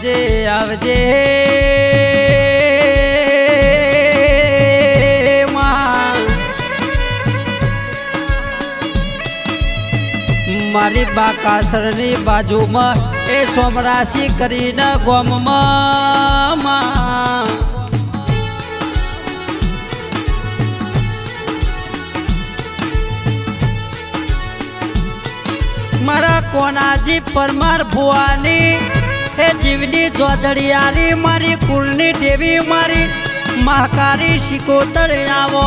આવજે આવજે. મારી. બાકાસરની બાજુમાં એ સોમરાશી કરીને ગોમમાં મારા કોનાજી પરમાર ભુવાની એ જીવની જોધડિયારી મારી કુળની દેવી મારી મહાકારી શિકોતર આવો.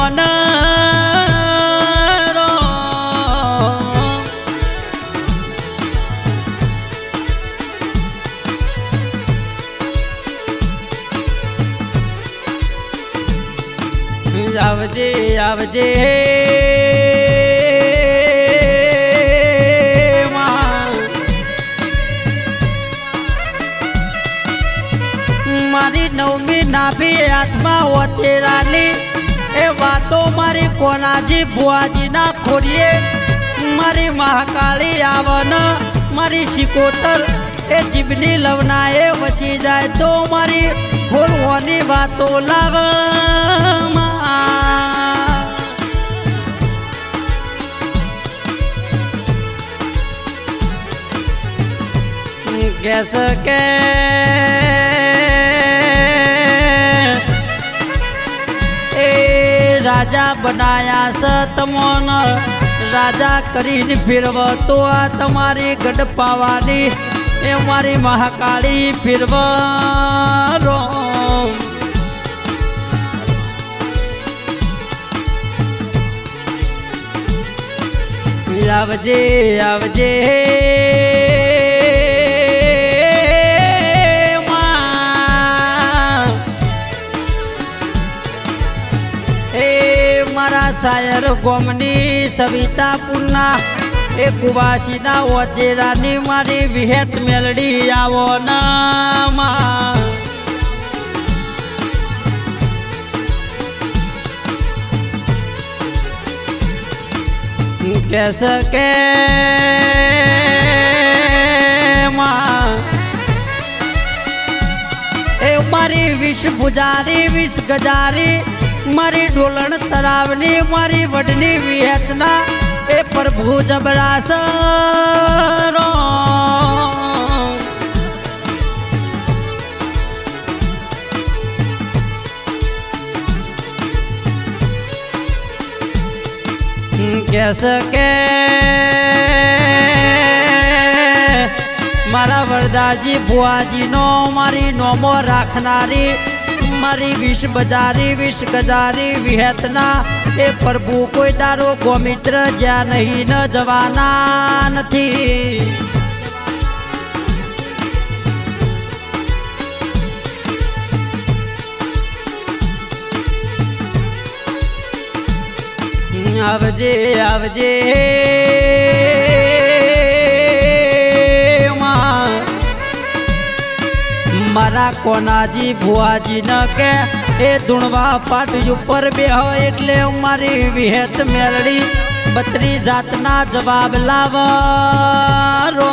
આવજે આવજે ઓતેરાની એ વાતો મારી કોનાજી ભુવાજીના ખોડીએ મારી મહાકાળી આવન મારી શિકોતર, એ જીભની લવના એ વસી જાય તો મારી ફૂલવાની વાતો લાવ. કેસ કે રાજા બનાયા સ તમોન. રાજા કરીને ફેરવતો આ તમારી ગઢ પાવાની એ મારી મહાકાળી ફેરવરો. આવજે આવજે. મારા શાયર ગોમની સવિતા પૂર્ણા એ કુવાસીના ઓજેરાની મારી વિહેત મેલડી આવો નામા. કેસ કે મારી વિષ પૂજારી વિષ ગજારી મારી ડોલણ તરાવની, મારી વડની વિહેતના, એ પ્રભુ જબરાસ. કેસ કે મારા વરદાજી ભુવાજીનો મારી નોમો રાખનારી મારી વિષ બજારી વિષ ગજારી વિહેતના. એ પ્રભુ કોઈ દારો ગોમિત્ર જ્યાં નહીં ન જવાના નથી. આવજે આવજે. મારા કોનાજી ભુવાજી ન કે, એ ધૂણવા પાટી ઉપર બેહ એટલે મારી વિહેત મેલડી બત્રી જાતના જવાબ લાવરો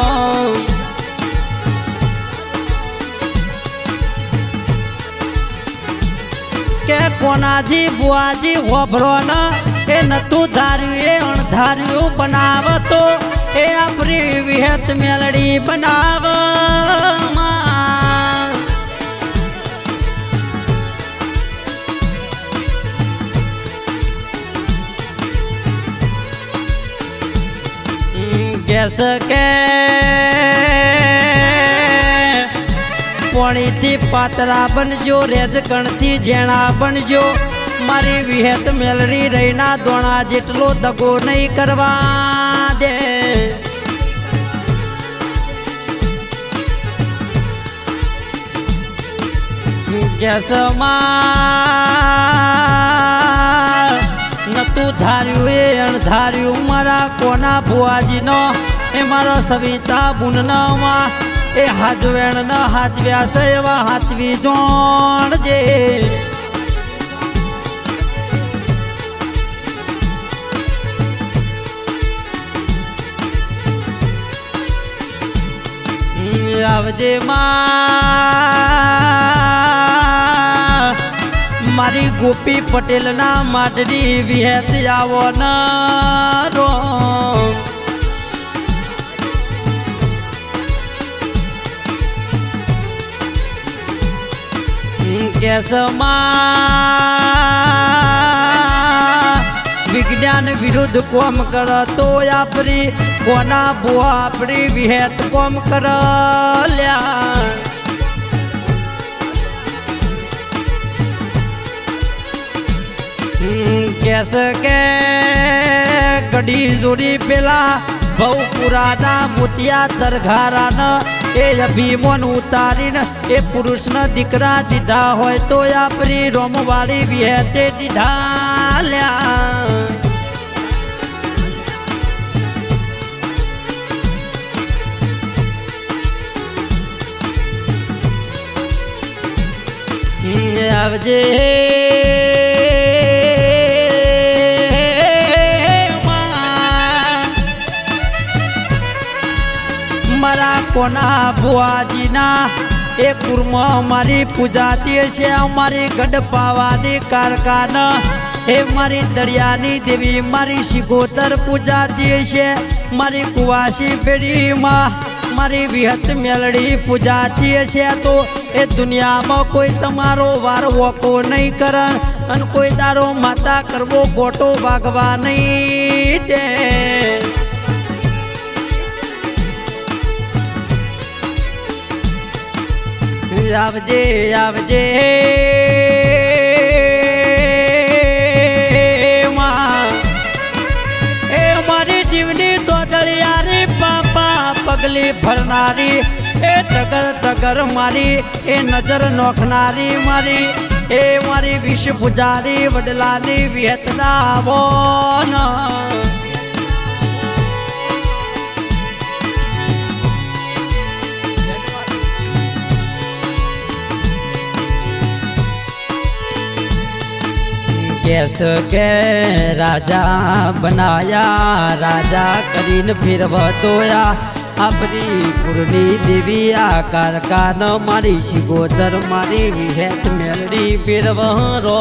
કે કોનાજી ભુવાજી હોભરો ન એ નતું ધાર્યું, એ અણધાર્યું બનાવતો, એ આપણી વિહત મેલડી બનાવ કેસ કે પોણીથી પાતરા બનજો, રેજ કણથી જેણા બનજો. મારી વિહેત મેલડી રહીના દોણા જેટલો દગો નહીં કરવા દે. ગેસમાં નતું ધાર્યું, એ અણધાર્યું, મારા કોના ભુવાજીનો? એ મારો સવિતા બુનનમાં, એ હાજવેણ ન હાજવ્યા છે એવા હાચવી જોણજે આવજે માં. મારી ગોપી પટેલના માટડી વિહેત આવનારો. કેસમાં વિજ્ઞાન વિરુદ્ધ કોમ કર તો આપણી કોના બુઆ આપણી વિહેત કોમ કર લ્યા. કેસ કે કડી જોડી પેલા બહુ પુરાના મોતિયા તરઘારાના એ અભિમોન ઉતારીને એ પુરુષના દીકરા દીધા હોય તો આપણી રોમવાળી વિહેતે દીધા લ્યા. આવજે. કોના ભુવાજીના? એ કુર્મ અમારી પૂજાતી છે અમારી ગઢપાવાની કારખાના. એ મારી દરિયાની દેવી, મારી શિકોતર પૂજાતી છે મારી કુવાસી પેઢીમાં. મારી વિહત મેલડી પૂજાતી છે તો એ દુનિયામાં કોઈ તમારો વાર વોકો નહીં કરે અને કોઈ તારો માતા કરવો ગોટો વાગવા નહીં દે. આવજે આવજે. પગલી ભરનારી, એ ટગર ટગર મારી, એ નજર નોખનારી મારી, એ મારી વિષ પૂજારી વડલાની વિહતના કેસ કે રાજા બનાયા, રાજા કરીને ફેરવતોયા આપણી કુરની દેવી આ કારકાન મારી શિગોદર મારી વિહેત મેળડી ફેરવ રો